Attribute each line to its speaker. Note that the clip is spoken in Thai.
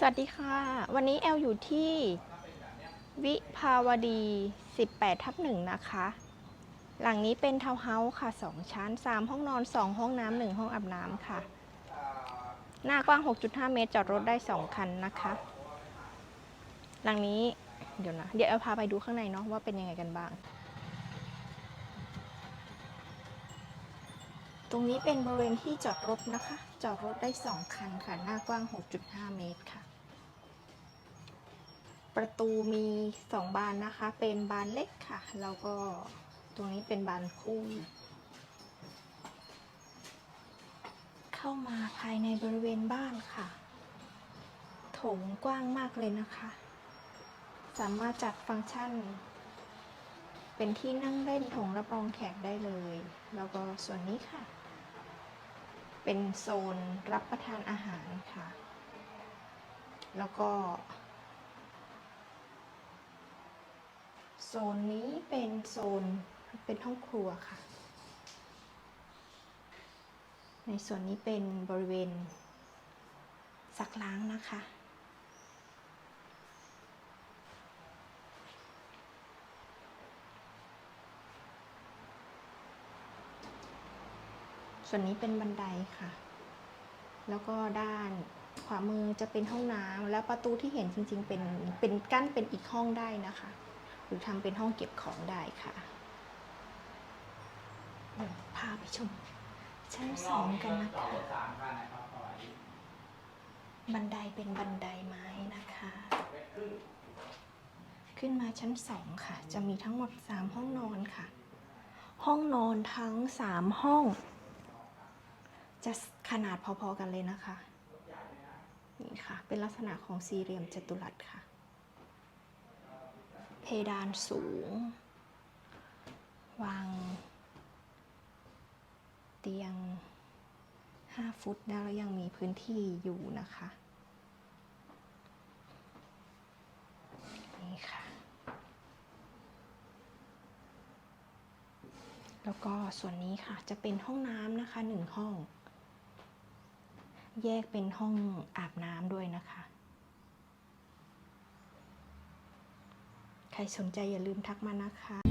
Speaker 1: สวัสดีค่ะ วันนี้แอลอยู่ที่วิภาวดี 18 ทับหนึ่งนะคะ หลังนี้เป็นทาวน์เฮาส์ค่ะ 2 ชั้น 3 ห้องนอน 2 ห้องน้ำ1ห้องอาบน้ำค่ะ หน้ากว้าง 6.5 เมตร จอดรถได้ 2 คันนะคะ หลังนี้เดี๋ยวนะ เดี๋ยวแอลพาไปดูข้างในเนาะว่าเป็นยังไงกันบ้าง ตรงนี้เป็นบริเวณที่จอดรถนะคะ จอดรถได้ 2 คันค่ะ หน้ากว้าง 6.5 เมตรค่ะ ประตูมี2บานนะคะ เป็นบานเล็กค่ะ แล้วก็ตรงนี้เป็นบานคู่ เข้ามาภายในบริเวณบ้านค่ะ โถงกว้างมากเลยนะคะ สามารถจัดฟังก์ชัน เป็นที่นั่งเล่นโถงรับรองแขกได้เลย แล้วก็ส่วนนี้ค่ะ เป็นโซนรับประทานอาหารค่ะ แล้วก็ โซนนี้เป็นโซนเป็นห้องครัวค่ะ ในส่วนนี้เป็นบริเวณซักล้างนะคะ ส่วนนี้เป็นบันไดค่ะ แล้วก็ด้านขวามือจะเป็นห้องน้ำแล้วประตูที่เห็นจริง ๆ เป็นเป็นกั้นเป็นอีกห้องได้นะคะ หรือทำเป็นห้องเก็บของได้ค่ะเดี๋ยวพาไปชมชั้นสองกันนะคะบันไดเป็นบันไดไม้นะคะ ขึ้นมาชั้นสองค่ะ จะมีทั้งหมด3ห้องนอนค่ะ ห้องนอนทั้ง3ห้อง จะขนาดพอๆกันเลยนะคะนี่ค่ะ เป็นลักษณะของสี่เหลี่ยมจัตุรัสค่ะ เพดานสูง วาง เตียง 5 ฟุตแล้วยังมีพื้นที่อยู่นะคะนี่ค่ะ แล้วก็ส่วนนี้ค่ะจะเป็นห้องน้ำนะคะหนึ่งห้อง แยกเป็นห้องอาบน้ำด้วยนะคะ ใครสนใจอย่าลืมทักมานะคะ